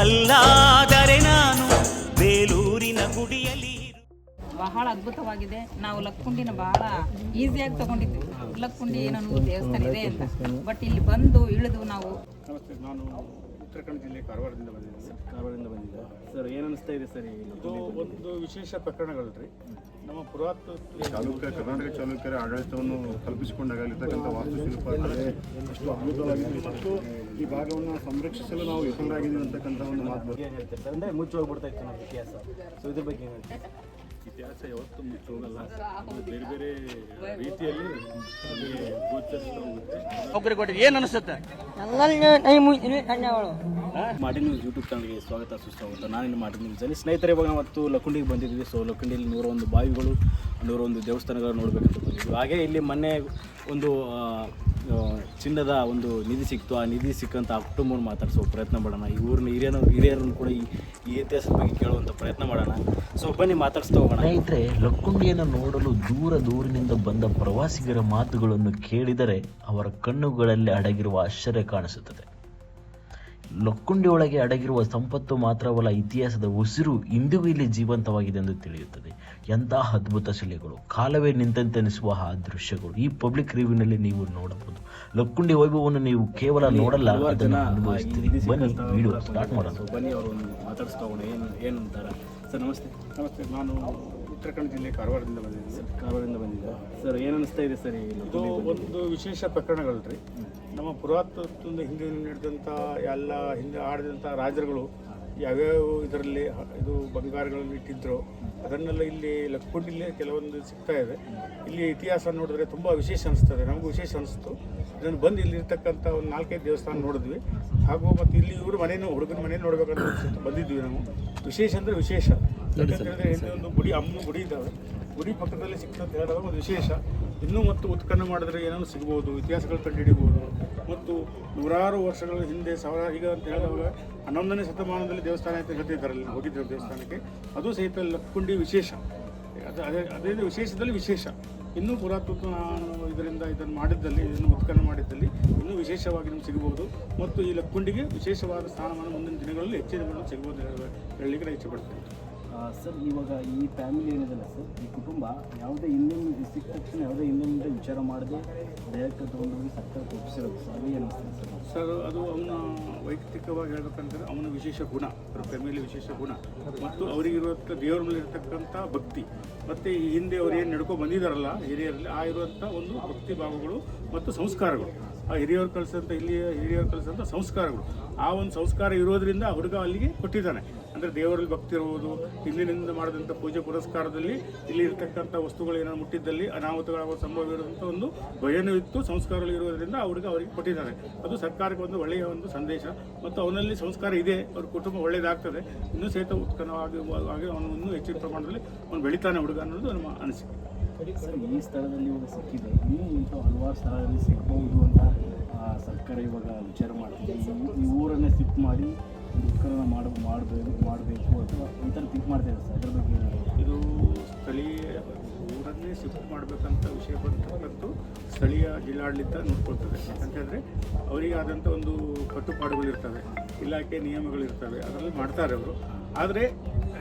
ಕಲ್ಲಾದರೆ ನಾನು ಬೇಲೂರಿನ ಗುಡಿಯಲ್ಲಿ ಬಹಳ ಅದ್ಭುತವಾಗಿದೆ. ನಾವು ಲಕ್ಕುಂಡಿನ ಬಹಳ ಈಸಿಯಾಗಿ ತಗೊಂಡಿದ್ವಿ. ಲಕ್ಕುಂಡಿ ಏನೋ ದೇವಸ್ಥಾನ ಇದೆ ಅಂತ. ಬಟ್ ಇಲ್ಲಿ ಬಂದು ಇಳಿದು ನಾವು ಉತ್ತರ ಕನ್ನಡ ಜಿಲ್ಲೆ ಕಾರವಾರದಿಂದ ಬಂದಿದೆ ಕಾರವಾರದಿಂದ ಬಂದಿದೆ ಸರ್ ಏನು ಅನಿಸ್ತಾ ಇದೆ ಸರ್ ಇದು ಒಂದು ವಿಶೇಷ ಪ್ರಕರಣಗಳು ರೀ ನಮ್ಮ ಪುರಾತತ್ವ ಚಾಲುಕ್ಯ ಕರ್ನಾಟಕ ಚಾಲುಕ್ಯರ ಆಡಳಿತವನ್ನು ಕಲ್ಪಿಸಿಕೊಂಡಾಗ ಅಲ್ಲಿರ್ತಕ್ಕಂಥ ವಾಸ್ತುಶಿಲ್ಪ ಅಷ್ಟು ಅದ್ಭುತವಾಗಿದೆ ಮತ್ತು ಈ ಭಾಗವನ್ನು ಸಂರಕ್ಷಿಸಲು ನಾವು ವಿಫಲರಾಗಿದ್ದೀವಿ ಅಂತಕ್ಕಂಥ ಒಂದು ಮಾತು ಬರುತ್ತೆ. ಏನು ಹೇಳ್ತಾರೆ ಸರ್? ಅಂದರೆ ಮುಚ್ಚಿ ಹೋಗ್ಬಿಡ್ತಾ ಇತ್ತು ನಮ್ಮ ಇತಿಹಾಸ. ಸೊ ಇದ್ರ ಬಗ್ಗೆ ಏನು ಹೇಳ್ತಾರೆ? ಇತಿಹಾಸ ಯಾವತ್ತೂ ಮುಚ್ಚಿ ಹೋಗಲ್ಲ ಬೇರೆ ಬೇರೆ ರೀತಿಯಲ್ಲಿ ನಮಗೆ ಗೋಚರಿಸ್ತಾ ಹೋಗುತ್ತೆ ಏನು ಅನಿಸುತ್ತೆ? ಮಾಡಿ ನ್ಯೂಸ್ ಯೂಟ್ಯೂಬ್ ಚಾನಲ್ಗೆ ಸ್ವಾಗತ ಸುಸ್ವಾಗತ ನಾನು ಇನ್ನು ಮಾರ್ಟಿನ್ ನ್ಯೂಸಲ್ಲಿ ಸ್ನೇಹಿತರೆ ಇವಾಗ ನಾವು ಲಕ್ಕುಂಡಿಗೆ ಬಂದಿದ್ವಿ ಸೊ ಲಕ್ಕುಂಡಿಯಲ್ಲಿ ನೂರ ಒಂದು ಬಾವಿಗಳು ನೂರ ಒಂದು ದೇವಸ್ಥಾನಗಳು ನೋಡಬೇಕಂತ ಬಂದಿದ್ವಿ ಹಾಗೆ ಇಲ್ಲಿ ಮೊನ್ನೆ ಒಂದು ಚಿನ್ನದ ಒಂದು ನಿಧಿ ಸಿಕ್ತು, ಆ ನಿಧಿ ಸಿಕ್ಕಂಥ ಆ ಕುಟುಂಬವನ್ನು ಮಾತಾಡಿಸೋ ಪ್ರಯತ್ನ ಮಾಡೋಣ. ಈ ಊರಿನ ಹಿರಿಯರ ಹಿರಿಯರನ್ನು ಕೂಡ ಈ ಈ ಇತಿಹಾಸದ ಬಗ್ಗೆ ಕೇಳುವಂಥ ಪ್ರಯತ್ನ ಮಾಡೋಣ. ಸೊ ಬನ್ನಿ, ಮಾತಾಡಿಸ್ತಾ ಹೋಗೋಣ. ಸ್ನೇಹಿತರೆ, ಲಕ್ಕುಂಡಿಯನ್ನು ನೋಡಲು ದೂರ ದೂರಿನಿಂದ ಬಂದ ಪ್ರವಾಸಿಗರ ಮಾತುಗಳನ್ನು ಕೇಳಿದರೆ ಅವರ ಕಣ್ಣುಗಳಲ್ಲಿ ಅಡಗಿರುವ ಆಶ್ಚರ್ಯ ಕಾಣಿಸುತ್ತದೆ. ಲಕ್ಕುಂಡಿ ಒಳಗೆ ಅಡಗಿರುವ ಸಂಪತ್ತು ಮಾತ್ರವಲ್ಲ ಇತಿಹಾಸದ ಉಸಿರು ಇಂದಿಗೂ ಇಲ್ಲಿ ಜೀವಂತವಾಗಿದೆ ಎಂದು ತಿಳಿಯುತ್ತದೆ. ಎಂತಹ ಅದ್ಭುತ ಶಿಲೆಗಳು. ಕಾಲವೇ ನಿಂತಂತೆನಿಸುವ ಆ ದೃಶ್ಯಗಳು. ಈ ಪಬ್ಲಿಕ್ ರಿವ್ಯೂನಲ್ಲಿ ನೀವು ನೋಡಬಹುದು. ಲಕ್ಕುಂಡಿ ವೈಭವವನ್ನು ನೀವು ಕೇವಲ ನೋಡಲ್ಲ ಅದನ್ನು ಅನುಭವಿಸ್ತೀರಿ. ಬನ್ನಿ ವಿಡಿಯೋ ಸ್ಟಾರ್ಟ್ ಮಾಡೋಣ. ಬನ್ನಿ ಅವರು ಏನು ಏನು ಅಂತಾರೆ ಸರ್ ನಮಸ್ತೆ. ನಮಸ್ತೆ ನಾನು ಉತ್ತರ ಕನ್ನಡ ಜಿಲ್ಲೆ ಕಾರವಾರದಿಂದ ಬಂದಿದ್ದೀನಿ ಕಾರವಾರದಿಂದ ಬಂದಿದ್ದೆ ಸರ್ ಏನು ಅನಿಸ್ತಾ ಇದೆ ಸರ್ ಈ ಇದು ಒಂದು ವಿಶೇಷ ಪ್ರಕರಣಗಳು ರೀ ನಮ್ಮ ಪುರಾತತ್ವದಿಂದ ಹಿಂದೆ ನಡೆದಂಥ ಎಲ್ಲ ಹಿಂದೆ ಆಡಿದಂಥ ರಾಜರುಗಳು ಯಾವ್ಯಾವ ಇದರಲ್ಲಿ ಇದು ಬಂಗಾರಗಳನ್ನು ಇಟ್ಟಿದ್ರು ಅದನ್ನೆಲ್ಲ ಇಲ್ಲಿ ಲಕ್ಕೋಟಿಲ್ಲೇ ಕೆಲವೊಂದು ಸಿಗ್ತಾ ಇದೆ. ಇಲ್ಲಿ ಇತಿಹಾಸ ನೋಡಿದ್ರೆ ತುಂಬ ವಿಶೇಷ ಅನಿಸ್ತದೆ ನಮಗೂ ವಿಶೇಷ ಅನಿಸ್ತು. ಇದನ್ನು ಬಂದು ಇಲ್ಲಿರ್ತಕ್ಕಂಥ ಒಂದು ನಾಲ್ಕೈದು ದೇವಸ್ಥಾನ ನೋಡಿದ್ವಿ. ಹಾಗೂ ಮತ್ತು ಇಲ್ಲಿ ಇವರು ಮನೇನು ಹುಡುಗನ ಮನೆ ನೋಡ್ಬೇಕಂತ ಅನ್ಸುತ್ತೆ ಬಂದಿದ್ವಿ ನಾವು. ವಿಶೇಷ ಅಂದರೆ ವಿಶೇಷ. ಯಾಕಂತ ಹೇಳಿದ್ರೆ ಹಿಂದೆ ಒಂದು ಗುಡಿ ಅಮ್ಮ ಗುಡಿ ಇದ್ದಾವೆ. ಗುಡಿ ಪಕ್ಕದಲ್ಲಿ ಸಿಗ್ತದೆ ಹೇಳಿದಾಗ ಒಂದು ವಿಶೇಷ. ಇನ್ನೂ ಮತ್ತು ಉತ್ಖನ್ನ ಮಾಡಿದ್ರೆ ಏನೇನು ಸಿಗ್ಬೋದು ಇತಿಹಾಸಗಳು ಕಂಡುಹಿಡಿಬೋದು ಮತ್ತು ನೂರಾರು ವರ್ಷಗಳ ಹಿಂದೆ ಸಾವಿರ ಈಗ ಅಂತ ಹೇಳಿದಾಗ ಹನ್ನೊಂದನೇ ಶತಮಾನದಲ್ಲಿ ದೇವಸ್ಥಾನ ಅಂತ ಅಲ್ಲಿ ಹೋಗಿದ್ದರು ದೇವಸ್ಥಾನಕ್ಕೆ. ಅದು ಸಹಿತ ಲಕ್ಕುಂಡಿ ವಿಶೇಷ. ಅದು, ಅದೇ ಅದೇ ವಿಶೇಷದಲ್ಲಿ ವಿಶೇಷ. ಇನ್ನೂ ಪುರಾತನ ಇದರಿಂದ ಇದನ್ನು ಮಾಡಿದ್ದಲ್ಲಿ, ಇದನ್ನು ಉತ್ಖನನ ಮಾಡಿದ್ದಲ್ಲಿ ಇನ್ನೂ ವಿಶೇಷವಾಗಿ ನಿಮ್ಗೆ ಸಿಗಬಹುದು. ಮತ್ತು ಈ ಲಕ್ಕುಂಡಿಗೆ ವಿಶೇಷವಾದ ಸ್ಥಾನಮಾನ ಮುಂದಿನ ದಿನಗಳಲ್ಲಿ ಹೆಚ್ಚಿನ ಸಿಗಬಹುದು ಹೇಳಲಿಕ್ಕೆ ಇಚ್ಛೆ ಸರ್, ಇವಾಗ ಈ ಫ್ಯಾಮಿಲಿ ಏನಿದೆಲ್ಲ ಸರ್? ಈ ಕುಟುಂಬ ಯಾವುದೇ ಇನ್ನೊಂದು ಸಿಕ್ಕ ತಕ್ಷಣ ಯಾವುದೇ ಇನ್ನೊಂದು ವಿಚಾರ ಮಾಡದೆ ಡೈರೆಕ್ಟ್ ತೊಗೊಂಡೋಗಿ ಸರ್ಕಾರ ತಪ್ಪಿಸಿರೋದು ಸರ್. ಅದು ಏನು ಸರ್? ಸರ್, ಅದು ಅವನ ವೈಯಕ್ತಿಕವಾಗಿ ಹೇಳ್ಬೇಕಂದ್ರೆ ಅವನ ವಿಶೇಷ ಗುಣ, ಅವ್ರ ಫ್ಯಾಮಿಲಿ ವಿಶೇಷ ಗುಣ. ಮತ್ತು ಅವರಿಗಿರುವಂಥ ದೇವರ ಮೇಲೆ ಇರತಕ್ಕಂಥ ಭಕ್ತಿ. ಮತ್ತು ಈ ಹಿಂದೆ ಅವ್ರು ಏನು ನಡ್ಕೊ ಬಂದಿದ್ದಾರಲ್ಲ ಹಿರಿಯರಲ್ಲಿ ಆ ಇರುವಂಥ ಒಂದು ಭಕ್ತಿ ಭಾವಗಳು ಮತ್ತು ಸಂಸ್ಕಾರಗಳು. ಆ ಹಿರಿಯರು ಕಲಿಸಂಥ ಇಲ್ಲಿ ಹಿರಿಯವ್ರು ಕಲಿಸಂಥ ಸಂಸ್ಕಾರಗಳು. ಆ ಒಂದು ಸಂಸ್ಕಾರ ಇರೋದ್ರಿಂದ ಹುಡುಗ ಅಲ್ಲಿಗೆ ಕೊಟ್ಟಿದ್ದಾನೆ. ಅಂದರೆ ದೇವರಲ್ಲಿ ಭಕ್ತಿ ಇರುವುದು, ಹಿಂದಿನಿಂದ ಮಾಡಿದಂಥ ಪೂಜೆ ಪುರಸ್ಕಾರದಲ್ಲಿ ಇಲ್ಲಿ ಇರ್ತಕ್ಕಂಥ ವಸ್ತುಗಳು ಏನಾದ್ರು ಮುಟ್ಟಿದ್ದಲ್ಲಿ ಅನಾಹುತಗಳಾಗುವ ಸಂಭವ ಇರುವಂಥ ಒಂದು ಭಯನೂ ಇತ್ತು, ಸಂಸ್ಕಾರಗಳು ಇರೋದರಿಂದ ಹುಡುಗ ಅವರಿಗೆ ಕೊಟ್ಟಿದ್ದಾರೆ. ಅದು ಸರ್ಕಾರಕ್ಕೆ ಒಂದು ಒಳ್ಳೆಯ ಒಂದು ಸಂದೇಶ. ಮತ್ತು ಅವನಲ್ಲಿ ಸಂಸ್ಕಾರ ಇದೆ, ಅವ್ರ ಕುಟುಂಬ ಒಳ್ಳೆಯದಾಗ್ತದೆ ಇನ್ನೂ ಸಹಿತ ಉತ್ಪನ್ನವಾಗಿ ಹಾಗೆ ಅವನು ಇನ್ನೂ ಹೆಚ್ಚಿನ ಪ್ರಮಾಣದಲ್ಲಿ ಅವನು ಬೆಳಿತಾನೆ ಹುಡುಗ ಅನ್ನೋದು ನಮ್ಮ ಅನಿಸಿಕೆ. ಈ ಸ್ಥಳದಲ್ಲಿ ಇವಾಗ ಸಿಕ್ಕಿದೆ. ಇನ್ನೂ ಇಂಥ ಹಲವಾರು ಸ್ಥಳದಲ್ಲಿ ಸಿಗ್ಬೋದು ಅಂತ ಸರ್ಕಾರ ಇವಾಗ ವಿಚಾರ ಮಾಡ್ತಿದೆ. ಈ- ಊರನ್ನೇ ಶಿಫ್ಟ್ ಮಾಡಿ ಉತ್ಖನನ ಮಾಡ ಮಾಡಬೇಕು ಮಾಡಬೇಕು ಅಥವಾ ಈ ಥರ ಮಾಡ್ತಿದ್ದಾರೆ ಸರ್. ಅದ್ರ ಬಗ್ಗೆ? ಇದು ಸ್ಥಳೀಯ ಊರನ್ನೇ ಶಿಫ್ಟ್ ಮಾಡಬೇಕಂತ ವಿಷಯ ಬಂತು ಸ್ಥಳೀಯ ಜಿಲ್ಲಾಡಳಿತ ನೋಡ್ಕೊಳ್ತದೆ. ಅಂತಂದರೆ ಅವರಿಗೆ ಆದಂಥ ಒಂದು ಕಟ್ಟುಪಾಡುಗಳಿರ್ತವೆ ಇಲಾಖೆ ನಿಯಮಗಳಿರ್ತವೆ ಅದರಲ್ಲಿ ಮಾಡ್ತಾರೆ ಅವರು. ಆದರೆ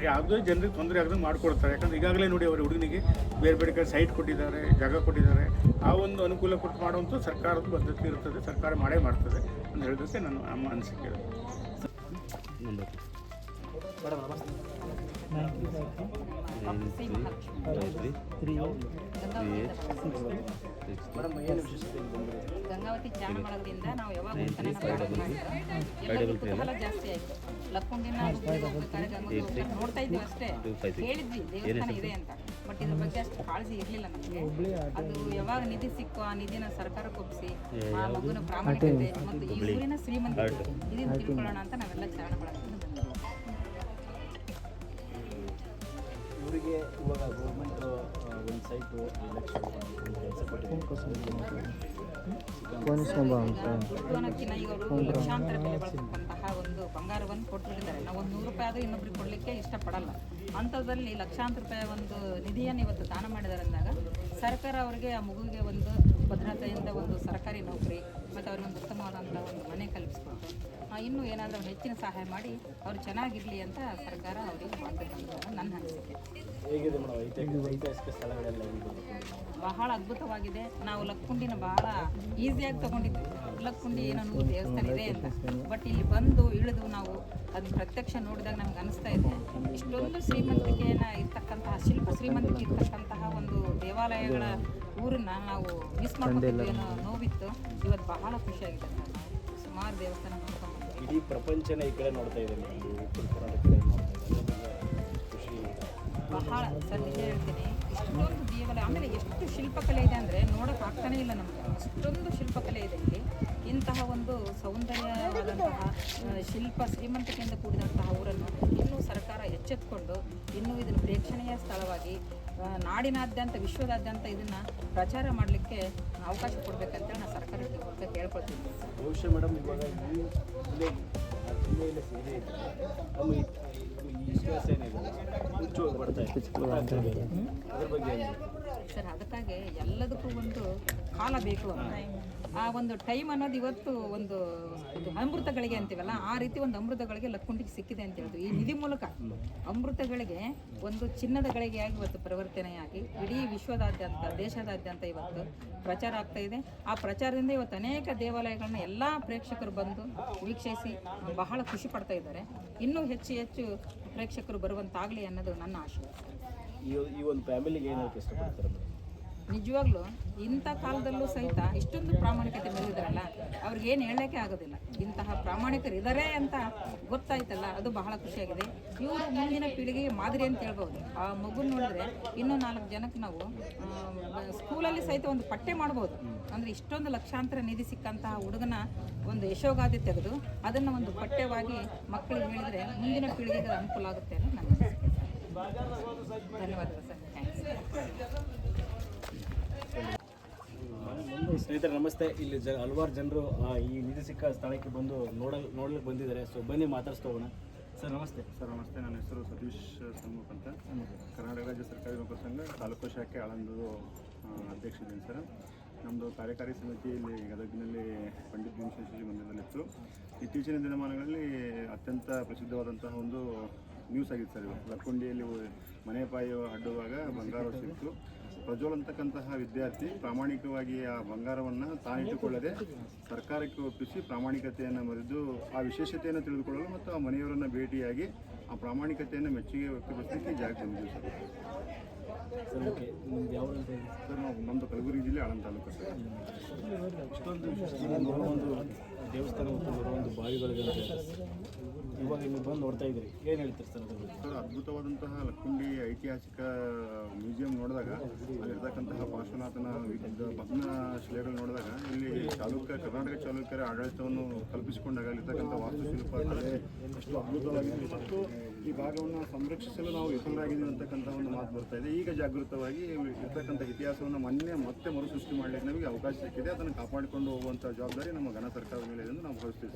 ಯಾವುದೇ ಜನರಿಗೆ ತೊಂದರೆ ಆಗದೆ ಮಾಡಿಕೊಡ್ತಾರೆ ಯಾಕಂದ್ರೆ ಈಗಾಗಲೇ ನೋಡಿ ಅವರ ಹುಡುಗನಿಗೆ ಬೇರೆ ಬೇರೆ ಕಡೆ ಸೈಟ್ ಕೊಟ್ಟಿದ್ದಾರೆ, ಜಾಗ ಕೊಟ್ಟಿದ್ದಾರೆ. ಆ ಒಂದು ಅನುಕೂಲ ಕೊಟ್ಟು ಮಾಡುವಂಥ ಸರ್ಕಾರದ ಪದ್ಧತಿ ಇರ್ತದೆ. ಸರ್ಕಾರ ಮಾಡೇ ಮಾಡ್ತದೆ ಅಂತ ಹೇಳೋದಕ್ಕೆ ನಾನು ನಮ್ಮ ಅನಿಸಿಕೆ ಗಂಗಾವತಿ ಚಾರಣ ನಾವು ಯಾವಾಗ ಉತ್ಖನನ ಮಾಡೋದು ಮಾಡಿದ್ರೆ ಎಲ್ಲರಿಗೂ ಕುತೂಹಲ ಜಾಸ್ತಿ ಆಯ್ತು. ಲಕ್ಕುಂಡಿನ ಹುಬ್ಳಿಗೆ ಹೋಗ್ಬೇಕಾದ್ರೆ ಗಂಗೋತ್ರಿ ಹೋಗ್ಬೇಕಾದ್ರೆ ನೋಡ್ತಾ ಇದ್ದೀವಿ ಅಷ್ಟೇ. ಹೇಳಿದ್ವಿ ದೇವಸ್ಥಾನ ಇದೆ ಅಂತ. ಬಟ್ ಇದ್ರ ಬಗ್ಗೆ ಅಷ್ಟು ಕಾಳಜಿ ಇರಲಿಲ್ಲ ನಮಗೆ. ಅದು ಯಾವಾಗ ನಿಧಿ ಸಿಕ್ಕೋ ಆ ನಿಧಿನ ಸರ್ಕಾರಕ್ಕೆ ಒಪ್ಪಿಸಿ ಆ ಮಗುನ ಪ್ರಾಮಾಣಿಕತೆ ಮತ್ತು ಈ ಊರಿನ ಶ್ರೀಮಂತಿಕೆ ಇದನ್ನು ತಿಳ್ಕೊಳ್ಳೋಣ ಅಂತ ನಾವೆಲ್ಲ ಚಾರಣ ಮಾಡ್ತೀವಿ ಇವರಿಗೆ ಇವಾಗ ಗೌರ್ಮೆಂಟ್ ಒಂದು ಸೈಟು ಲಕ್ಷ ಕೆಲಸ ಕೊಟ್ಟಿದೆ ಈಗ ಅವರು ಲಕ್ಷಾಂತರ ಬೆಲೆ ಬಳಸತಕ್ಕಂತಹ ಒಂದು ಬಂಗಾರವನ್ನು ಕೊಟ್ಟಿರ್ತಾರೆ ನಾವು ಒಂದು ನೂರು ರೂಪಾಯಿ ಆದರೂ ಇನ್ನೊಬ್ರಿಗೆ ಕೊಡಲಿಕ್ಕೆ ಇಷ್ಟಪಡಲ್ಲ. ಅಂಥದ್ರಲ್ಲಿ ಲಕ್ಷಾಂತರ ರೂಪಾಯಿ ಒಂದು ನಿಧಿಯನ್ನು ಇವತ್ತು ದಾನ ಮಾಡಿದ್ದಾರೆ ಅಂದಾಗ ಸರ್ಕಾರ ಅವರಿಗೆ ಆ ಮಗುವಿಗೆ ಒಂದು ಭದ್ರತೆಯಿಂದ ಒಂದು ಸರ್ಕಾರಿ ನೌಕರಿ ಮತ್ತು ಅವ್ರಿಗೆ ಒಂದು ಉತ್ತಮವಾದಂಥ ಒಂದು ಮನೆ ಕಲ್ಪಿಸ್ಕೊಟ್ಟು ಇನ್ನೂ ಏನಾದರೂ ಹೆಚ್ಚಿನ ಸಹಾಯ ಮಾಡಿ ಅವರು ಚೆನ್ನಾಗಿರಲಿ ಅಂತ ಸರ್ಕಾರ ಅವರಿಗೆ ಮಾಡಬೇಕು ನನ್ನ ಅನಿಸಿಕೆ. ಬಹಳ ಅದ್ಭುತವಾಗಿದೆ. ನಾವು ಲಕ್ಕುಂಡಿನ ಬಹಳ ಈಸಿಯಾಗಿ ತಗೊಂಡಿದ್ವಿ. ಲಕ್ಕುಂಡಿ ಏನೋ ದೇವಸ್ಥಾನ ಇದೆ ಅಂತ. ಬಟ್ ಇಲ್ಲಿ ಬಂದು ಇಳಿದು ನಾವು ಅದನ್ನ ಪ್ರತ್ಯಕ್ಷ ನೋಡಿದಾಗ ನಮ್ಗೆ ಅನಿಸ್ತಾ ಇದೆ. ಇಷ್ಟೊಂದು ಶ್ರೀಮಂತಿಕೆಯನ್ನ ಇರ್ತಕ್ಕಂತಹ ಶಿಲ್ಪ ಶ್ರೀಮಂತಿಕೆ ಇರ್ತಕ್ಕಂತಹ ಒಂದು ದೇವಾಲಯಗಳ ಊರನ್ನ ನಾವು ಮಿಸ್ ಮಾಡ್ಕೊಂಡಿದ್ದೇವೆ ಅನ್ನೋ ನೋವಿತ್ತು. ಇವತ್ತು ಬಹಳ ಖುಷಿಯಾಗಿದೆ. ಸುಮಾರು ದೇವಸ್ಥಾನ. ಇಡೀ ಪ್ರಪಂಚನೇ ಈ ಕಡೆ ನೋಡ್ತಾ ಇದೆ ಉತ್ತರ ಕರ್ನಾಟಕ ಕಡೆ ನೋಡ್ತಾ ಇದೆ ಅದ್ರ ಖುಷಿ ಬಹಳ ಸರ್ ನಿಜ ಹೇಳ್ತೀನಿ. ಇಷ್ಟೊಂದು ದೇವಾಲಯ ಆಮೇಲೆ ಎಷ್ಟು ಶಿಲ್ಪಕಲೆ ಇದೆ ಅಂದರೆ ನೋಡೋಕೆ ಆಗ್ತಾನೆ ಇಲ್ಲ ನಮಗೆ. ಅಷ್ಟೊಂದು ಶಿಲ್ಪಕಲೆ ಇದೆ ಇಲ್ಲಿ. ಇಂತಹ ಒಂದು ಸೌಂದರ್ಯವಾದಂತಹ ಶಿಲ್ಪ ಶ್ರೀಮಂತಿಕೆಯಿಂದ ಕೂಡಿದಂತಹ ಊರನ್ನು ಇನ್ನೂ ಸರ್ಕಾರ ಎಚ್ಚೆತ್ತುಕೊಂಡು ಇನ್ನೂ ಇದನ್ನು ಪ್ರೇಕ್ಷಣೀಯ ಸ್ಥಳವಾಗಿ ನಾಡಿನಾದ್ಯಂತ ವಿಶ್ವದಾದ್ಯಂತ ಇದನ್ನು ಪ್ರಚಾರ ಮಾಡಲಿಕ್ಕೆ ಅವಕಾಶ ಕೊಡಬೇಕಂತೇಳಿ ನಾನು ಸರ್ಕಾರಕ್ಕೆ ಕೇಳ್ಕೊಳ್ತೀನಿ. ಬಹುಶಃ ಮೇಡಮ್ ಇವಾಗ ಈ ಜಿಲ್ಲೆ ಆ ಜಿಲ್ಲೆಯಲ್ಲಿ ಸೇರಿ ನಮ್ಮ ಈ ಈ ಇತಿಹಾಸ ಏನಿದೆ ಮುಚ್ಚೋಗಿ ಬರ್ತಾ ಇದೆ ಅದ್ರ ಬಗ್ಗೆ ಏನು? ಸರ್, ಅದಕ್ಕಾಗಿ ಎಲ್ಲದಕ್ಕೂ ಒಂದು ಕಾಲ ಬೇಕು. ಆ ಒಂದು ಟೈಮ್ ಅನ್ನೋದು ಇವತ್ತು ಒಂದು ಅಮೃತಗಳಿಗೆ ಅಂತೀವಲ್ಲ, ಆ ರೀತಿ ಒಂದು ಅಮೃತಗಳಿಗೆ ಲಕ್ಕುಂಡಿಗೆ ಸಿಕ್ಕಿದೆ ಅಂತ ಹೇಳಿದ್ರು ಈ ನಿಧಿ ಮೂಲಕ ಅಮೃತಗಳಿಗೆ ಒಂದು ಚಿನ್ನದ ಗಳಿಗೆಯಾಗಿ ಇವತ್ತು ಪರಿವರ್ತನೆಯಾಗಿ, ಇಡೀ ವಿಶ್ವದಾದ್ಯಂತ, ದೇಶದಾದ್ಯಂತ ಇವತ್ತು ಪ್ರಚಾರ ಆಗ್ತಾ ಇದೆ. ಆ ಪ್ರಚಾರದಿಂದ ಇವತ್ತು ಅನೇಕ ದೇವಾಲಯಗಳನ್ನ ಎಲ್ಲ ಪ್ರೇಕ್ಷಕರು ಬಂದು ವೀಕ್ಷಿಸಿ ಬಹಳ ಖುಷಿ ಪಡ್ತಾ ಇದ್ದಾರೆ. ಇನ್ನೂ ಹೆಚ್ಚು ಹೆಚ್ಚು ಪ್ರೇಕ್ಷಕರು ಬರುವಂತಾಗಲಿ ಅನ್ನೋದು ನನ್ನ ಆಶಯ ಈ ಈ ಒಂದು ಫ್ಯಾಮಿಲಿಗೆ ಏನು ಇಷ್ಟಪಡ್ತಾರೆ ನಿಜವಾಗ್ಲೂ ಇಂಥ ಕಾಲದಲ್ಲೂ ಸಹಿತ ಇಷ್ಟೊಂದು ಪ್ರಾಮಾಣಿಕತೆ ಬಂದಿದ್ರಲ್ಲ ಅವ್ರಿಗೆ ಏನು ಹೇಳೋಕ್ಕೆ ಆಗೋದಿಲ್ಲ. ಇಂತಹ ಪ್ರಾಮಾಣಿಕರು ಇದ್ದಾರೆ ಅಂತ ಗೊತ್ತಾಯ್ತಲ್ಲ, ಅದು ಬಹಳ ಖುಷಿಯಾಗಿದೆ. ಇವರು ಮುಂದಿನ ಪೀಳಿಗೆಗೆ ಮಾದರಿ ಅಂತ ಹೇಳ್ಬೋದು. ಆ ಮಗು ನೋಡಿದ್ರೆ ಇನ್ನೂ ನಾಲ್ಕು ಜನಕ್ಕೆ ನಾವು ಸ್ಕೂಲಲ್ಲಿ ಸಹಿತ ಒಂದು ಪಠ್ಯ ಮಾಡ್ಬೋದು. ಅಂದರೆ ಇಷ್ಟೊಂದು ಲಕ್ಷಾಂತರ ನಿಧಿ ಸಿಕ್ಕಂತಹ ಹುಡುಗನ ಒಂದು ಯಶೋಗಾಥೆ ತೆಗೆದು ಅದನ್ನು ಒಂದು ಪಠ್ಯವಾಗಿ ಮಕ್ಕಳಿಗೆ ಹೇಳಿದರೆ ಮುಂದಿನ ಪೀಳಿಗೆಗೆ ಅನುಕೂಲ ಆಗುತ್ತೆ ಅಂತ ನನ್ನ. ಸರ್ ಸ್ನೇಹಿತರೆ, ನಮಸ್ತೆ. ಇಲ್ಲಿ ಜ ಹಲವಾರು ಜನರು ಈ ನಿಧಿ ಸಿಕ್ಕ ಸ್ಥಳಕ್ಕೆ ಬಂದು ನೋಡ ನೋಡ್ಲಿಕ್ಕೆ ಬಂದಿದ್ದಾರೆ. ಸೊ ಬನ್ನಿ, ಮಾತಾಡ್ಸ್ತಾ ಹೋಗೋಣ. ಸರ್, ನಮಸ್ತೆ. ಸರ್, ನಮಸ್ತೆ. ನನ್ನ ಹೆಸರು ಸತೀಶ್ ಸನ್ಮುಖ್ ಅಂತ. ಕರ್ನಾಟಕ ರಾಜ್ಯ ಸರ್ಕಾರಿ ನೌಕರ ಸಂಘ ತಾಲೂಕು ಶಾಖೆ ಆಳಂದು ಅಧ್ಯಕ್ಷಿದ್ದೀನಿ ಸರ್. ನಮ್ಮದು ಕಾರ್ಯಕಾರಿ ಸಮಿತಿ ಇಲ್ಲಿ ಗದಗಿನಲ್ಲಿ ಪಂಡಿತ್ ಭೀಮಶೇಷಿ ಮಂದಿರದಲ್ಲಿತ್ತು. ಇತ್ತೀಚಿನ ದಿನಮಾನಗಳಲ್ಲಿ ಅತ್ಯಂತ ಪ್ರಸಿದ್ಧವಾದಂತಹ ಒಂದು ನ್ಯೂಸ್ ಆಗಿತ್ತು ಸರ್ ಇವತ್ತು. ಲಕ್ಕುಂಡಿಯಲ್ಲಿ ಮನೆ ಪಾಯಿ ಅಡ್ಡುವಾಗ ಬಂಗಾರ ಸಿಕ್ತು. ಪ್ರಜ್ವಲ್ ಅಂತಕ್ಕಂತಹ ವಿದ್ಯಾರ್ಥಿ ಪ್ರಾಮಾಣಿಕವಾಗಿ ಆ ಬಂಗಾರವನ್ನು ತಾನಿಟ್ಟುಕೊಳ್ಳದೆ ಸರ್ಕಾರಕ್ಕೆ ಒಪ್ಪಿಸಿ ಪ್ರಾಮಾಣಿಕತೆಯನ್ನು ಮರೆದು ಆ ವಿಶೇಷತೆಯನ್ನು ತಿಳಿದುಕೊಳ್ಳಲು ಮತ್ತು ಆ ಮನೆಯವರನ್ನು ಭೇಟಿಯಾಗಿ ಆ ಪ್ರಾಮಾಣಿಕತೆಯನ್ನು ಮೆಚ್ಚುಗೆ ವ್ಯಕ್ತಪಡಿಸಲಿಕ್ಕೆ ಜಾಗ ಜಾಗಕ್ಕೆ ಬಂದಿದ್ದೀವಿ ಸರ್ ಸರ್ ನಾವು ನಮ್ಮದು ಕಲಬುರಗಿ ಜಿಲ್ಲೆ ಆಳಂದ ತಾಲೂಕು ಸರ್. ಇಷ್ಟೊಂದು ನೂರೊಂದು ದೇವಸ್ಥಾನ ನೂರೊಂದು ಬಾವಿಗಳಿದೆ ಇವಾಗ ಇಲ್ಲಿ ಬಂದು ನೋಡ್ತಾ ಏನು ಹೇಳ್ತೀರಿ ಸರ್ ಅದ್ಭುತವಾದಂತಹ ಲಕ್ಕುಂಡಿ ಐತಿಹಾಸಿಕ ಮ್ಯೂಸಿಯಂ ನೋಡಿದಾಗ, ಅಲ್ಲಿರ್ತಕ್ಕಂತಹ ಪಾರ್ಶ್ವನಾಥನ ಭಗ್ನ ಶಿಲೆಗಳು ನೋಡಿದಾಗ, ಇಲ್ಲಿ ಚಾಲುಕ್ಯ, ಕರ್ನಾಟಕ ಚಾಲುಕ್ಯರ ಆಡಳಿತವನ್ನು ಕಲ್ಪಿಸಿಕೊಂಡಾಗ ಅಲ್ಲಿರ್ತಕ್ಕಂಥ ವಾಸ್ತುಶಿಲ್ಪ ಎಷ್ಟು ಅದ್ಭುತವಾಗಿದೆ. ಮತ್ತು ಈ ಭಾಗವನ್ನು ಸಂರಕ್ಷಿಸಲು ನಾವು ವಿಫಲರಾಗಿದ್ದೀವಿ ಅಂತಕ್ಕಂಥ ಒಂದು ಮಾತು ಬರ್ತಾ ಇದೆ. ಈಗ ಜಾಗೃತವಾಗಿ ಇರ್ತಕ್ಕಂಥ ಇತಿಹಾಸವನ್ನು ಮೊನ್ನೆ ಮತ್ತೆ ಮರುಸೃಷ್ಟಿ ಮಾಡಲಿಕ್ಕೆ ನಮಗೆ ಅವಕಾಶ ಸಿಕ್ಕಿದೆ. ಅದನ್ನು ಕಾಪಾಡಿಕೊಂಡು ಹೋಗುವಂಥ ಜವಾಬ್ದಾರಿ ನಮ್ಮ ಘನ ಸರ್ಕಾರದ ಮೇಲೆ ಎಂದು ನಾವು ಭಾವಿಸ್ತೀವಿ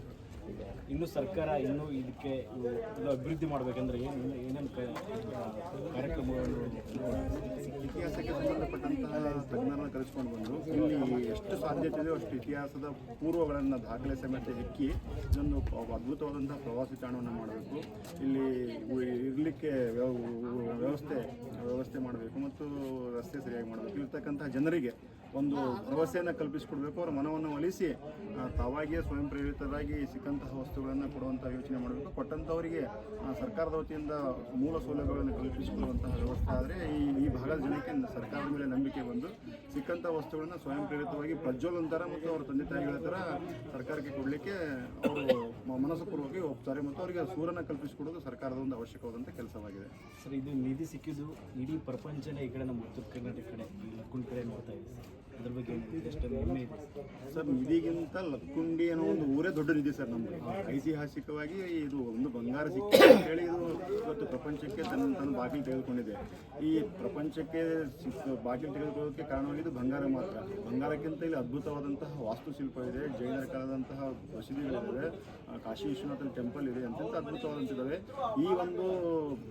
ಇನ್ನು ಸರ್ಕಾರ ಇನ್ನೂ ಇದಕ್ಕೆ ಇದು ಇದು ಅಭಿವೃದ್ಧಿ ಮಾಡಬೇಕಂದ್ರೆ ಏನು ಏನೇನು ಕಾರ್ಯಕ್ರಮಗಳನ್ನು ಇತಿಹಾಸಕ್ಕೆ ಸಂಬಂಧಪಟ್ಟಂತಹ ತಜ್ಞರನ್ನು ಕರೆಸ್ಕೊಂಡು ಬಂದು ಇಲ್ಲಿ ಎಷ್ಟು ಸಾಧ್ಯತೆ ಇದೆಯೋ ಅಷ್ಟು ಇತಿಹಾಸದ ಪೂರ್ವಗಳನ್ನು ದಾಖಲೆ ಸಮೇತ ಹೆಕ್ಕಿ ಇದೊಂದು ಅದ್ಭುತವಾದಂತಹ ಪ್ರವಾಸಿ ತಾಣವನ್ನು ಮಾಡಬೇಕು. ಇಲ್ಲಿ ಇರಲಿಕ್ಕೆ ವ್ಯವಸ್ಥೆ ವ್ಯವಸ್ಥೆ ಮಾಡಬೇಕು ಮತ್ತು ರಸ್ತೆ ಸರಿಯಾಗಿ ಮಾಡಬೇಕು. ಇರ್ತಕ್ಕಂತಹ ಜನರಿಗೆ ಒಂದು ವ್ಯವಸ್ಥೆಯನ್ನು ಕಲ್ಪಿಸಿಕೊಡ್ಬೇಕು. ಅವರ ಮನವನ್ನು ಒಲಿಸಿ ತಾವಾಗಿಯೇ ಸ್ವಯಂ ಪ್ರೇರಿತರಾಗಿ ಸಿಕ್ಕಂತಹ ವಸ್ತುಗಳನ್ನು ಕೊಡುವಂಥ ಯೋಚನೆ ಮಾಡಬೇಕು. ಕೊಟ್ಟಂಥವರಿಗೆ ಸರ್ಕಾರದ ವತಿಯಿಂದ ಮೂಲ ಸೌಲಭ್ಯಗಳನ್ನು ಕಲ್ಪಿಸಿಕೊಡುವಂತಹ ವ್ಯವಸ್ಥೆ ಆದರೆ ಈ ಈ ಭಾಗದ ಜನಕ್ಕೆ ಸರ್ಕಾರದ ಮೇಲೆ ನಂಬಿಕೆ ಬಂದು ಸಿಕ್ಕಂಥ ವಸ್ತುಗಳನ್ನು ಸ್ವಯಂ ಪ್ರೇರಿತವಾಗಿ ಪ್ರಜ್ವಲಂತರ ಥರ ಮತ್ತು ಅವರ ತಂದೆ ತಾಯಿಗಳ ಥರ ಸರ್ಕಾರಕ್ಕೆ ಕೊಡಲಿಕ್ಕೆ ಅವರು ಮನಸ್ಸು ಮನಸ್ಸುಪೂರ್ವಕವಾಗಿ ಒಪ್ತಾರೆ ಮತ್ತು ಅವರಿಗೆ ಸೂರನ್ನು ಕಲ್ಪಿಸಿಕೊಡೋದು ಸರ್ಕಾರದ ಒಂದು ಅವಶ್ಯಕವಾದಂಥ ಕೆಲಸವಾಗಿದೆ. ಸರ್ ಇದು ನಿಧಿ ಸಿಕ್ಕಿದ್ದು ಇಡೀ ಪ್ರಪಂಚನೇ ಈ ಕಡೆ ನಮ್ಮ ಉತ್ತರ ಕರ್ನಾಟಕ ಕಡೆ ಕಡೆ ನೋಡ್ತಾ ಇದೆ ಸರ್. ಅದ್ರ ಬಗ್ಗೆ? ಎಷ್ಟು ಹೆಮ್ಮೆ ಸರ್, ನಿಧಿಗಿಂತ ಲಕ್ಕುಂಡಿ ಅನ್ನೋ ಒಂದು ಊರೇ ದೊಡ್ಡ ನಿಧಿ ಸರ್ ನಮ್ಮದು ಐತಿಹಾಸಿಕವಾಗಿ ಇದು ಒಂದು ಬಂಗಾರ ಸಿಕ್ಕಿ ಅಂತ ಹೇಳಿ ಇದು ಇವತ್ತು ಪ್ರಪಂಚಕ್ಕೆ ತನ್ನ ತನ್ನ ಬಾಗಿಲು ತೆಗೆದುಕೊಂಡಿದೆ. ಈ ಪ್ರಪಂಚಕ್ಕೆ ಬಾಗಿಲು ತೆಗೆದುಕೊಳ್ಳೋಕ್ಕೆ ಕಾರಣವಾಗಿದ್ದು ಬಂಗಾರ ಮಾತ್ರ. ಬಂಗಾರಕ್ಕಿಂತ ಇಲ್ಲಿ ಅದ್ಭುತವಾದಂತಹ ವಾಸ್ತುಶಿಲ್ಪ ಇದೆ, ಜೈನರ ಕಾಲದಂತಹ ಮಸೀದಿಗಳಿದ್ದಾವೆ ಕಾಶಿ ವಿಶ್ವನಾಥನ ಟೆಂಪಲ್ ಇದೆ ಅಂತಂತ ಅದ್ಭುತವಾದಂತಿದ್ದಾವೆ. ಈ ಒಂದು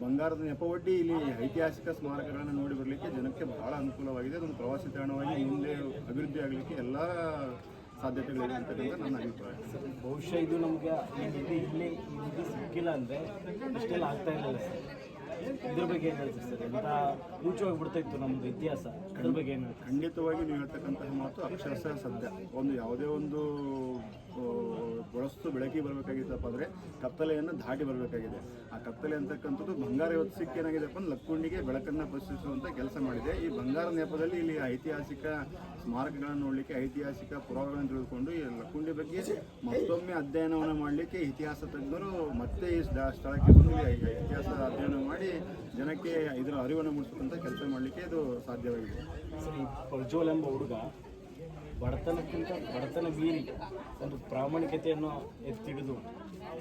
ಬಂಗಾರದ ನೆಪವೊಡ್ಡಿ ಇಲ್ಲಿ ಐತಿಹಾಸಿಕ ಸ್ಮಾರಕಗಳನ್ನು ನೋಡಿ ಬರಲಿಕ್ಕೆ ಜನಕ್ಕೆ ಬಹಳ ಅನುಕೂಲವಾಗಿದೆ. ಅದೊಂದು ಪ್ರವಾಸಿ ತಾಣವಾಗಿ ಮುಂದೆ ಅಭಿವೃದ್ಧಿ ಆಗಲಿಕ್ಕೆ ಎಲ್ಲ ಸಾಧ್ಯತೆಗಳಿವೆ ಅಂತಕ್ಕಂಥ ನನ್ನ ಅಭಿಪ್ರಾಯ. ಬಹುಶಃ ಇದು ನಮಗೆ ಇಲ್ಲಿ ಸಿಕ್ಕಿಲ್ಲ ಅಂದರೆ ಇಷ್ಟೆಲ್ಲ ಆಗ್ತಾ ಸರ್. ಇದ್ರ ಬಗ್ಗೆ ಏನು ಹೇಳ್ತೀರಿ ಸರ್? ಎಂಥ ಮುಂಚೆ ಹೋಗ್ಬಿಡ್ತಾ ಇತ್ತು ನಮ್ಮದು ಇತಿಹಾಸ? ಅದ್ರ ಬಗ್ಗೆ ಏನು ಖಂಡಿತವಾಗಿ ನೀವು ಹೇಳ್ತಕ್ಕಂತಹ ಮಾತು ಅಕ್ಷರಶಃ ಸತ್ಯ ಒಂದು ಯಾವುದೇ ಒಂದು ಬಳಸ್ತು ಬೆಳಕಿಗೆ ಬರಬೇಕಾಗಿತ್ತಪ್ಪ ಅಂದರೆ ಕತ್ತಲೆಯನ್ನು ದಾಟಿ ಬರಬೇಕಾಗಿದೆ. ಆ ಕತ್ತಲೆ ಅಂತಕ್ಕಂಥದ್ದು ಬಂಗಾರ ಇವತ್ತು ಸಿಕ್ಕಿ ಏನಾಗಿದೆಪ್ಪ ಅಂದ್ರೆ ಲಕ್ಕುಂಡಿಗೆ ಬೆಳಕನ್ನು ಪ್ರಶ್ನಿಸುವಂಥ ಕೆಲಸ ಮಾಡಿದೆ. ಈ ಬಂಗಾರ ನೆಪದಲ್ಲಿ ಇಲ್ಲಿ ಐತಿಹಾಸಿಕ ಸ್ಮಾರಕಗಳನ್ನು ನೋಡಲಿಕ್ಕೆ, ಐತಿಹಾಸಿಕ ಪುರಾವೆಗಳನ್ನು ತಿಳಿದುಕೊಂಡು ಈ ಲಕ್ಕುಂಡಿ ಬಗ್ಗೆ ಮತ್ತೊಮ್ಮೆ ಅಧ್ಯಯನವನ್ನು ಮಾಡಲಿಕ್ಕೆ ಇತಿಹಾಸ ತಜ್ಞರು ಮತ್ತೆ ಈ ಸ್ಥಳಕ್ಕೆ ಬಂದು ಇತಿಹಾಸ ಅಧ್ಯಯನ ಮಾಡಿ ಜನಕ್ಕೆ ಇದರ ಅರಿವನ್ನು ಮೂಡಿಸುವಂಥ ಕೆಲಸ ಮಾಡಲಿಕ್ಕೆ ಇದು ಸಾಧ್ಯವಾಗಿದೆ. ಪ್ರಜ್ವಲ್ ಎಂಬ ಹುಡುಗ ಬಡತನಕ್ಕಿಂತ ಬಡತನ ಮೀರಿ ಒಂದು ಪ್ರಾಮಾಣಿಕತೆಯನ್ನು ಎತ್ತಿಡಿದು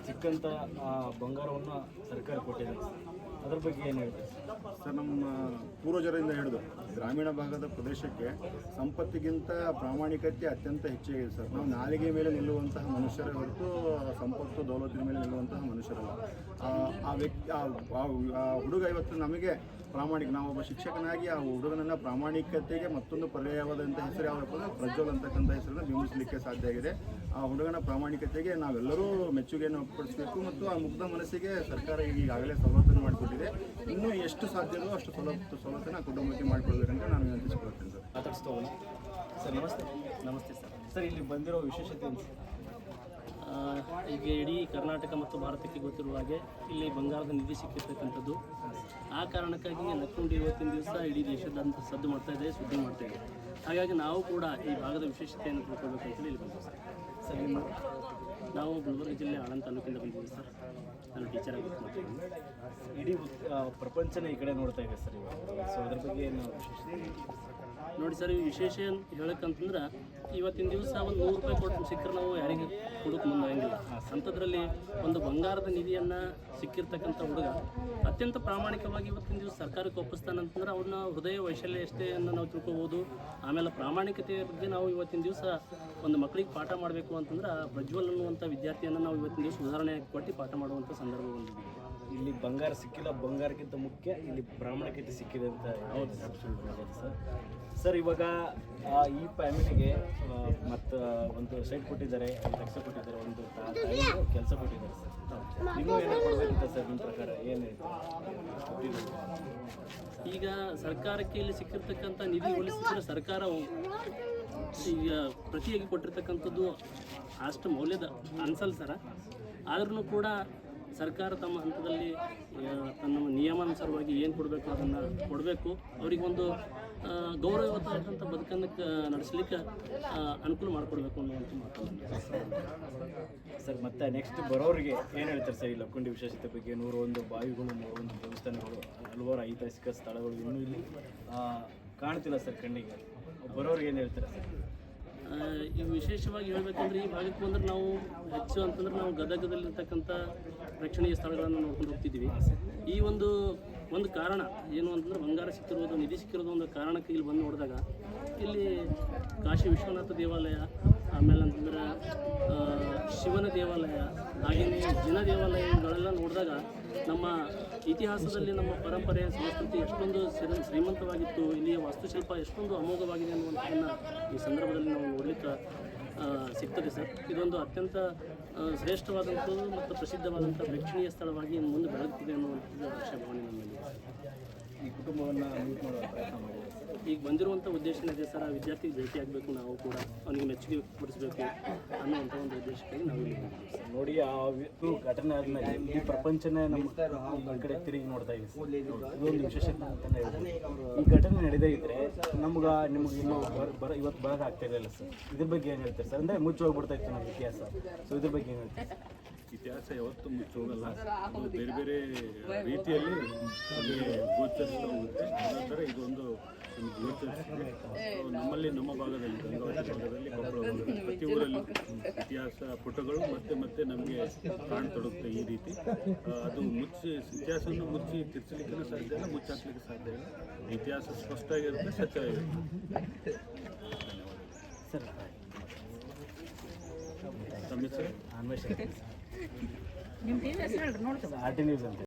ಸಿಕ್ಕಂಥ ಬಂಗಾರವನ್ನು ಸರ್ಕಾರ ಕೊಟ್ಟಿದೆ. ಅದ್ರ ಬಗ್ಗೆ ಏನು ಹೇಳ್ತೀರಿ? ಸರ್, ನಮ್ಮ ಪೂರ್ವಜರಿಂದ ಹಿಡಿದು ಗ್ರಾಮೀಣ ಭಾಗದ ಪ್ರದೇಶಕ್ಕೆ ಸಂಪತ್ತಿಗಿಂತ ಪ್ರಾಮಾಣಿಕತೆ ಅತ್ಯಂತ ಹೆಚ್ಚಾಗಿದೆ ಸರ್. ನಾವು ನಾಲಿಗೆ ಮೇಲೆ ನಿಲ್ಲುವಂತಹ ಮನುಷ್ಯರೇ ಹೊರತು, ಸಂಪತ್ತು ದೌಲತಿನ ಮೇಲೆ ನಿಲ್ಲುವಂತಹ ಮನುಷ್ಯರಲ್ಲ. ಆ- ವ್ಯಕ್ತಿ ಆ ಹುಡುಗ ಇವತ್ತು ನಮಗೆ ಪ್ರಾಮಾಣಿಕ ಒಬ್ಬ ಶಿಕ್ಷಕನಾಗಿ ಆ ಹುಡುಗನನ್ನು ಪ್ರಾಮಾಣಿಕತೆಗೆ ಮತ್ತೊಂದು ಪರ್ಯಾಯವಾದಂಥ ಹೆಸರು ಯಾವಪ್ಪ ಅಂದರೆ ಪ್ರಜ್ವಲ್ ಅಂತಕ್ಕಂಥ ಹೆಸರನ್ನು ಬಿಂಬಿಸಲಿಕ್ಕೆ ಸಾಧ್ಯ ಆಗಿದೆ. ಆ ಹುಡುಗನ ಪ್ರಾಮಾಣಿಕತೆಗೆ ನಾವೆಲ್ಲರೂ ಮೆಚ್ಚುಗೆಯನ್ನು ಪಡಿಸಬೇಕು ಮತ್ತು ಆ ಮುಗ್ಧ ಮನಸ್ಸಿಗೆ ಸರ್ಕಾರ ಈಗಾಗಲೇ ಸವಲತ್ತನ್ನು ಮಾಡಿಕೊಟ್ಟಿದೆ. ಇನ್ನೂ ಎಷ್ಟು ಸಾಧ್ಯವೋ ಅಷ್ಟು ಸವಲತ್ತು ಸವಲತ್ತನ್ನು ಆ ಕುಟುಂಬಕ್ಕೆ ಮಾಡಿಕೊಳ್ಬೇಕಂತ ನಾನು ವಿನಂತಿಸಿಕೊಳ್ತೇನೆ ಸರ್. ಸರ್ ನಮಸ್ತೆ. ನಮಸ್ತೆ ಸರ್. ಸರ್ ಇಲ್ಲಿ ಬಂದಿರೋ ವಿಶೇಷತೆ ಏನು ಸರ್? ಆ, ಈಗ ಇಡೀ ಕರ್ನಾಟಕ ಮತ್ತು ಭಾರತಕ್ಕೆ ಗೊತ್ತಿರುವ ಹಾಗೆ ಇಲ್ಲಿ ಬಂಗಾರದ ನಿಧಿ ಸಿಕ್ಕಿರ್ತಕ್ಕಂಥದ್ದು ಆ ಕಾರಣಕ್ಕಾಗಿ ನಕ್ಕುಂಡಿ ಇವತ್ತಿನ ದಿವಸ ಇಡೀ ದೇಶದಂತ ಸದ್ದು ಮಾಡ್ತಾ ಇದೆ ಸುದ್ದಿ ಮಾಡ್ತಾ ಇದೆ. ಹಾಗಾಗಿ ನಾವು ಕೂಡ ಈ ಭಾಗದ ವಿಶೇಷತೆಯನ್ನು ತಿಳ್ಕೊಳ್ಬೇಕು ಅಂತೇಳಿ ಇಲ್ಲಿ ಬಂದಿದ್ದೀವಿ ಸರ್ ಸರ್ ನಿಮ್ಮ ನಾವು ಗುಲ್ಬರ್ಗ ಜಿಲ್ಲೆ ಆಳಂದ ತಾಲೂಕಿಂದ ಬಂದಿದ್ದೀವಿ ಸರ್. ನಾನು ಟೀಚರ್ ಆಗಿ ಮಾಡ್ತೀನಿ ಇಡೀ ಪ್ರಪಂಚನ ಈ ಕಡೆ ನೋಡ್ತಾ ಇದೆ ಸರ್ ಸೊ ಅದ್ರ ಬಗ್ಗೆ ಏನು ನೋಡಿ ಸರ್ ಈ ವಿಶೇಷ ಏನು ಹೇಳಕ್ಕಂತಂದ್ರೆ ಇವತ್ತಿನ ದಿವಸ ಒಂದು ನೂರು ರೂಪಾಯಿ ಕೊಟ್ಟು ಸಿಕ್ಕರೆ ನಾವು ಯಾರಿಗೆ ಕೊಡೋಕೆ ಮುಂದಾಗಿಲ್ಲ. ಅಂಥದ್ರಲ್ಲಿ ಒಂದು ಬಂಗಾರದ ನಿಧಿಯನ್ನು ಸಿಕ್ಕಿರ್ತಕ್ಕಂಥ ಹುಡುಗ ಅತ್ಯಂತ ಪ್ರಾಮಾಣಿಕವಾಗಿ ಇವತ್ತಿನ ದಿವಸ ಸರ್ಕಾರಕ್ಕೆ ಒಪ್ಪಿಸ್ತಾನಂತಂದ್ರೆ ಅವ್ರನ್ನ ಹೃದಯ ವೈಶಲ್ಯ ಎಷ್ಟೇಯನ್ನು ನಾವು ತಿಳ್ಕೊಬೋದು. ಆಮೇಲೆ ಪ್ರಾಮಾಣಿಕತೆಯ ಬಗ್ಗೆ ನಾವು ಇವತ್ತಿನ ದಿವಸ ಒಂದು ಮಕ್ಕಳಿಗೆ ಪಾಠ ಮಾಡಬೇಕು ಅಂತಂದ್ರೆ ಪ್ರಜ್ವಲ್ ಅನ್ನುವಂಥ ವಿದ್ಯಾರ್ಥಿಯನ್ನು ನಾವು ಇವತ್ತಿನ ದಿವಸ ಉದಾಹರಣೆ ಕೊಟ್ಟು ಪಾಠ ಮಾಡುವಂಥ ಸಂದರ್ಭ ಬಂದಿದ್ದೀವಿ ಇಲ್ಲಿ ಬಂಗಾರ ಸಿಕ್ಕಿಲ್ಲ, ಬಂಗಾರಕ್ಕಿಂತ ಮುಖ್ಯ ಇಲ್ಲಿ ಪ್ರಾಮಾಣಿಕತೆ ಸಿಕ್ಕಿದೆ ಅಂತ ಹೌದು ಸರ್. ಸರ್, ಇವಾಗ ಈ ಫ್ಯಾಮಿಲಿಗೆ ಮತ್ತು ಒಂದು ಸೈಟ್ ಕೊಟ್ಟಿದ್ದಾರೆ, ಒಂದು ಕೊಟ್ಟಿದ್ದಾರೆ, ಒಂದು ಕೆಲಸ ಕೊಟ್ಟಿದ್ದಾರೆ ಸರ್. ಇನ್ನೂ ಸರ್ ನಿಮ್ಮ ಪ್ರಕಾರ, ಏನು ಈಗ ಸರ್ಕಾರಕ್ಕೆ ಇಲ್ಲಿ ಸಿಕ್ಕಿರ್ತಕ್ಕಂಥ ನಿಧಿ ಉಳಿಸಿದ್ರೆ ಸರ್ಕಾರ ಈಗ ಪ್ರತಿಯಾಗಿ ಕೊಟ್ಟಿರ್ತಕ್ಕಂಥದ್ದು ಅಷ್ಟು ಮೌಲ್ಯದ ಅನ್ಸಲ್ ಸರ. ಆದ್ರೂ ಕೂಡ ಸರ್ಕಾರ ತಮ್ಮ ಹಂತದಲ್ಲಿ ತನ್ನ ನಿಯಮಾನುಸಾರವಾಗಿ ಏನು ಕೊಡಬೇಕು ಅದನ್ನು ಕೊಡಬೇಕು. ಅವರಿಗೆ ಒಂದು ಆ, ಗೌರವಯುತವಾದಂಥ ಬದುಕನ್ನು ನಡೆಸಲಿಕ್ಕೆ ಅನುಕೂಲ ಮಾಡಿಕೊಡ್ಬೇಕು ಅನ್ನುವಂಥ ಮಾತನ್ನು ಸರ್ ಮತ್ತೆ ನೆಕ್ಸ್ಟ್ ಬರೋರಿಗೆ ಏನು ಹೇಳ್ತಾರೆ ಸರ್? ಈ ಲಕ್ಕುಂಡಿ ವಿಶೇಷತೆ ಬಗ್ಗೆ ನೂರ ಒಂದು ಬಾವಿಗಳು ನೂರೊಂದು ದೇವಸ್ಥಾನಗಳು ಹಲವಾರು ಐತಿಹಾಸಿಕ ಸ್ಥಳಗಳು ಇನ್ನೂ ಇಲ್ಲಿ ಕಾಣ್ತಿಲ್ಲ ಸರ್ ಕಣ್ಣಿಗೆ. ಬರೋರಿಗೆ ಏನು ಹೇಳ್ತಾರೆ ಸರ್? ಈ ವಿಶೇಷವಾಗಿ ಹೇಳಬೇಕಂದ್ರೆ ಈ ಭಾಗಕ್ಕೆ ಬಂದ್ರೆ ನಾವು ಹೆಚ್ಚು ಅಂತಂದ್ರೆ ನಾವು ಗದಗದಲ್ಲಿರ್ತಕ್ಕಂಥ ಪ್ರೇಕ್ಷಣೀಯ ಸ್ಥಳಗಳನ್ನು ನೋಡ್ಕೊಂಡು ಹೋಗ್ತಿದ್ದೀವಿ. ಈ ಒಂದು ಒಂದು ಕಾರಣ ಏನು ಅಂತಂದ್ರೆ ಬಂಗಾರ ಸಿಕ್ಕಿರೋದು, ನಿಧಿ ಸಿಕ್ಕಿರೋದು ಒಂದು ಕಾರಣಕ್ಕೆ ಇಲ್ಲಿ ಬಂದು ನೋಡಿದಾಗ, ಇಲ್ಲಿ ಕಾಶಿ ವಿಶ್ವನಾಥ ದೇವಾಲಯ ಆಮೇಲೆ ಅಂತಂದ್ರೆ ಶಿವನ ದೇವಾಲಯ ಹಾಗೆಯೇ ಜಿನ ದೇವಾಲಯಗಳೆಲ್ಲ ನೋಡಿದಾಗ ನಮ್ಮ ಇತಿಹಾಸದಲ್ಲಿ ನಮ್ಮ ಪರಂಪರೆ ಸಂಸ್ಕೃತಿ ಎಷ್ಟೊಂದು ಸಿರಿ ಶ್ರೀಮಂತವಾಗಿತ್ತು, ಇಲ್ಲಿಯ ವಾಸ್ತುಶಿಲ್ಪ ಎಷ್ಟೊಂದು ಅಮೋಘವಾಗಿದೆ ಅನ್ನುವಂಥದ್ದನ್ನು ಈ ಸಂದರ್ಭದಲ್ಲಿ ನಾವು ನೋಡಲಿಕ್ಕೆ ಸಿಗ್ತದೆ ಸರ್. ಇದೊಂದು ಅತ್ಯಂತ ಶ್ರೇಷ್ಠವಾದಂಥದ್ದು ಮತ್ತು ಪ್ರಸಿದ್ಧವಾದಂಥ ಪ್ರೇಕ್ಷಣೀಯ ಸ್ಥಳವಾಗಿ ಮುಂದೆ ಬೆಳಗುತ್ತಿದೆ ಅನ್ನುವಂಥದ್ದು ಆಶಾಭಾವನೆ ನಮ್ಮಲ್ಲಿ. ಈ ಕುಟುಂಬವನ್ನು ಮೀಟ್ ಮಾಡುವ ಪ್ರಯತ್ನ ಮಾಡಿದ್ದಾರೆ. ಈಗ ಬಂದಿರುವಂಥ ಉದ್ದೇಶ ಇದೆ ಸರ್ ಆ ವಿದ್ಯಾರ್ಥಿಗೆ ಭೇಟಿ ಆಗಬೇಕು ನಾವು ಕೂಡ ಅವನಿಗೆ ಮೆಚ್ಚುಗೆ ಪಡಿಸಬೇಕು ಅನ್ನುವಂಥ ಒಂದು ಉದ್ದೇಶಕ್ಕಾಗಿ ನಾವು ಇಲ್ಲಿ ಬಂದಿದ್ದೀವಿ. ನೋಡಿ ಆ ಘಟನೆ ಆದಮೇಲೆ ಈ ಪ್ರಪಂಚನೇ ನಮ್ಮ ಕಡೆ ತಿರುಗಿ ನೋಡ್ತಾ ಇದೆ ಸರ್. ಇದೊಂದು ಹೇಳ್ಬೋದು. ಈ ಘಟನೆ ನಡೆದೇ ಇದ್ರೆ ನಮ್ಗೆ ನಿಮ್ಗೆ ಇನ್ನೂ ಬರ ಬರ ಇವತ್ತು ಬರೋಕೆ ಆಗ್ತಾ ಇರಲಿಲ್ಲ ಸರ್. ಇದ್ರ ಬಗ್ಗೆ ಏನು ಹೇಳ್ತಾರೆ ಸರ್? ಅಂದರೆ ಮುಚ್ಚಿ ಹೋಗ್ಬಿಡ್ತಾ ಇತ್ತು ನಮ್ಮ ಇತಿಹಾಸ. ಸೊ ಇದ್ರ ಬಗ್ಗೆ ಏನು ಹೇಳ್ತಾರೆ ಇತಿಹಾಸ ಯಾವತ್ತೂ ಮುಚ್ಚೋಗಲ್ಲ. ಅದು ಬೇರೆ ಬೇರೆ ರೀತಿಯಲ್ಲಿ ನಮಗೆ ಗೋಚರಿಸ್ತಾ ಹೋಗುತ್ತೆ. ಅದೇ ಥರ ಇದೊಂದು ಗೋಚರಿಸಿದೆ. ನಮ್ಮಲ್ಲಿ ನಮ್ಮ ಭಾಗದಲ್ಲಿ ಗಂಗಾವತಿ ಭಾಗದಲ್ಲಿ ಪ್ರತಿ ಊರಲ್ಲಿ ಇತಿಹಾಸ ಪುಟಗಳು ಮತ್ತೆ ಮತ್ತೆ ನಮಗೆ ಕಾಣತೊಡಗುತ್ತೆ ಈ ರೀತಿ. ಅದು ಮುಚ್ಚಿ, ಇತಿಹಾಸವನ್ನು ಮುಚ್ಚಿ ತಿರ್ಸಲಿಕ್ಕೆ ಸಾಧ್ಯ ಇಲ್ಲ, ಮುಚ್ಚಾಕ್ಲಿಕ್ಕೆ ಸಾಧ್ಯ ಇಲ್ಲ. ಇತಿಹಾಸ ಸ್ಪಷ್ಟ ಆಗಿರುತ್ತೆ ಸತ್ಯವಾಗಿರುತ್ತೆ ಸರ್ ತಮ್ಮ ಸರ್ ಅನ್ವೇಷಣೆ. ನಿಮ್ಮ ಟಿ ಹೆಸರು ಹೇಳ್ರಿ ನೋಡ್ತೀವಿ. ಆರ್ ಟಿ ನ್ಯೂಸ್ ಅಂತ